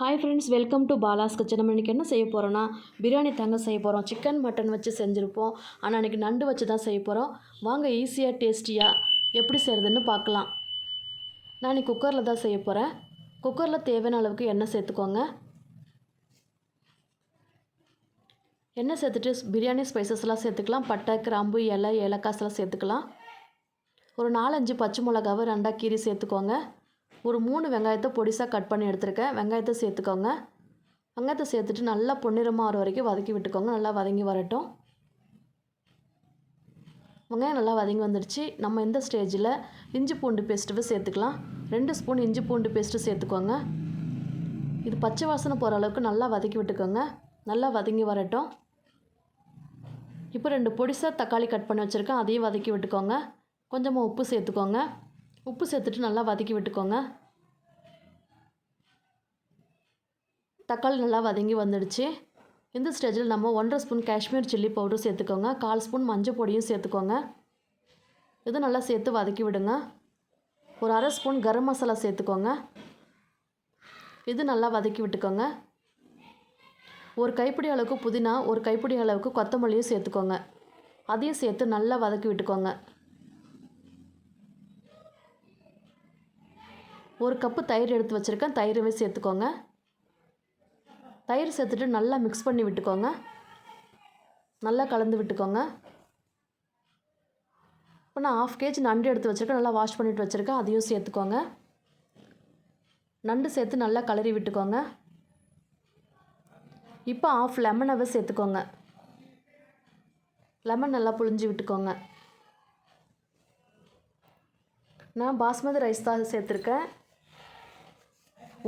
Hi friends welcome to Bala's kitchen நம்ம இன்றைக்கி என்ன செய்ய போகிறோன்னா பிரியாணி தாங்க செய்ய போகிறோம் சிக்கன் மட்டன் வச்சு செஞ்சுருப்போம். ஆனால் இன்றைக்கி நண்டு வச்சு தான் செய்ய போகிறோம் வாங்க ஈஸியாக டேஸ்டியாக எப்படி செய்கிறதுன்னு பார்க்கலாம். நான் இன்றைக்கி குக்கரில் தான் செய்ய போகிறேன் குக்கரில் தேவையான அளவுக்கு எண்ணெய் சேர்த்துக்கோங்க. எண்ணெய் சேர்த்துட்டு பிரியாணி ஸ்பைசஸ்லாம் சேர்த்துக்கலாம். பட்டை கிராம்பு இலை ஏலக்காய்ஸ்லாம் சேர்த்துக்கலாம். ஒரு நாலஞ்சு பச்சை மிளகாவை ரெண்டாக கீரி சேர்த்துக்கோங்க. ஒரு மூணு வெங்காயத்தை பொடிசாக கட் பண்ணி எடுத்துருக்கேன். வெங்காயத்தை சேர்த்துக்கோங்க. வெங்காயத்தை சேர்த்துட்டு நல்லா பொன்னிறமாக வர வரைக்கும் வதக்கி விட்டுக்கோங்க. நல்லா வதங்கி வரட்டும். வெங்காயம் நல்லா வதங்கி வந்துடுச்சு நம்ம இந்த ஸ்டேஜில் இஞ்சி பூண்டு பேஸ்ட்டு சேர்த்துக்கலாம். ரெண்டு ஸ்பூன் இஞ்சி பூண்டு பேஸ்ட்டு சேர்த்துக்கோங்க. இது பச்சை வாசனை போகிற அளவுக்கு நல்லா வதக்கி விட்டுக்கோங்க. நல்லா வதங்கி வரட்டும். இப்போ ரெண்டு பொடிசாக தக்காளி கட் பண்ணி வச்சுருக்கேன். அதையும் வதக்கி விட்டுக்கோங்க. கொஞ்சமாக உப்பு சேர்த்துக்கோங்க. உப்பு சேர்த்துட்டு நல்லா வதக்கி விட்டுக்கோங்க. தக்காளி நல்லா வதங்கி வந்துடுச்சு. இந்த ஸ்டேஜில் நம்ம ஒன்றரை ஸ்பூன் காஷ்மீர் சில்லி பவுடரும் சேர்த்துக்கோங்க. கால் ஸ்பூன் மஞ்சள் பொடியும் சேர்த்துக்கோங்க. இது நல்லா சேர்த்து வதக்கி விடுங்க. ஒரு அரை ஸ்பூன் கரம் மசாலா சேர்த்துக்கோங்க. இது நல்லா வதக்கி விட்டுக்கோங்க. ஒரு கைப்பிடி அளவுக்கு புதினா ஒரு கைப்பிடி அளவுக்கு கொத்தமல்லியும் சேர்த்துக்கோங்க. அதையும் சேர்த்து நல்லா வதக்கி விட்டுக்கோங்க. ஒரு கப்பு தயிர் எடுத்து வச்சுருக்கேன். தயிரவே சேர்த்துக்கோங்க. தயிர் சேர்த்துட்டு நல்லா மிக்ஸ் பண்ணி விட்டுக்கோங்க. நல்லா கலந்து விட்டுக்கோங்க. இப்போ நான் ஆஃப் கேஜி நண்டு எடுத்து வச்சுருக்கேன். நல்லா வாஷ் பண்ணிட்டு வச்சுருக்கேன். அதையும் சேர்த்துக்கோங்க. நண்டு சேர்த்து நல்லா கலரி விட்டுக்கோங்க. இப்போ ஆஃப் லெமனவை சேர்த்துக்கோங்க. லெமன் நல்லா புழிஞ்சு விட்டுக்கோங்க. நான் பாஸ்மதி ரைஸ் தான் சேர்த்துருக்கேன்.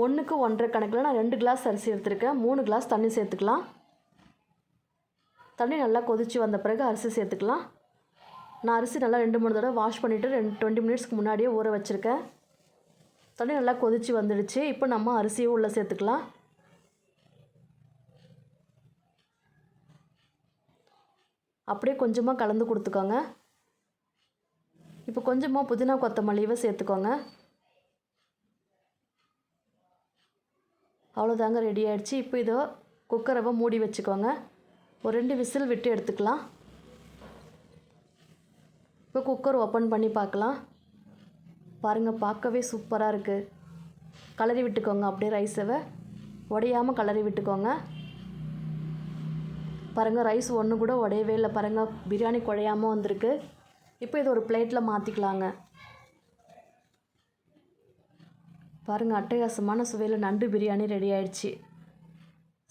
ஒன்றுக்கு ஒன்றரை கணக்கில் நான் ரெண்டு கிளாஸ் அரிசி எடுத்திருக்கேன். மூணு கிளாஸ் தண்ணி சேர்த்துக்கலாம். தண்ணி நல்லா கொதித்து வந்த பிறகு அரிசி சேர்த்துக்கலாம். நான் அரிசி நல்லா ரெண்டு மூணு தடவை வாஷ் பண்ணிவிட்டு ரெண்டு டுவெண்ட்டி மினிட்ஸ்க்கு முன்னாடியே ஊற வச்சுருக்கேன். தண்ணி நல்லா கொதித்து வந்துடுச்சு. இப்போ நம்ம அரிசியும் உள்ளே சேர்த்துக்கலாம். அப்படியே கொஞ்சமாக கலந்து கொடுத்துக்கோங்க. இப்போ கொஞ்சமாக புதினா கொத்தமல்லியவை சேர்த்துக்கோங்க. அவ்வளோதாங்க ரெடி ஆகிடுச்சு இப்போ இதோ குக்கரவை மூடி வச்சுக்கோங்க. ஒரு ரெண்டு விசில் விட்டு எடுத்துக்கலாம். இப்போ குக்கர் ஓப்பன் பண்ணி பார்க்கலாம். பாருங்கள் பார்க்கவே சூப்பராக இருக்குது கலரி விட்டுக்கோங்க அப்படியே ரைஸவை உடையாமல் கலரி விட்டுக்கோங்க. பாருங்கள் ரைஸ் ஒன்று கூட உடையவே இல்லை. பாருங்கள் பிரியாணி குழையாமல் வந்திருக்கு. இப்போ இதை ஒரு பிளேட்டில் மாற்றிக்கலாங்க பாருங்கள் அட்டகாசமான சுவையில் நண்டு பிரியாணி ரெடி ஆயிடுச்சு.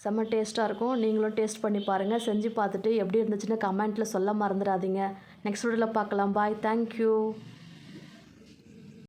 செம்ம டேஸ்ட்டாக இருக்கும். நீங்களும் டேஸ்ட் பண்ணி பாருங்கள் செஞ்சு பார்த்துட்டு எப்படி இருந்துச்சுன்னு கமெண்ட்டில் சொல்ல மறந்துடாதீங்க. நெக்ஸ்ட் வீடியோவில் பார்க்கலாம். பாய். தேங்க்யூ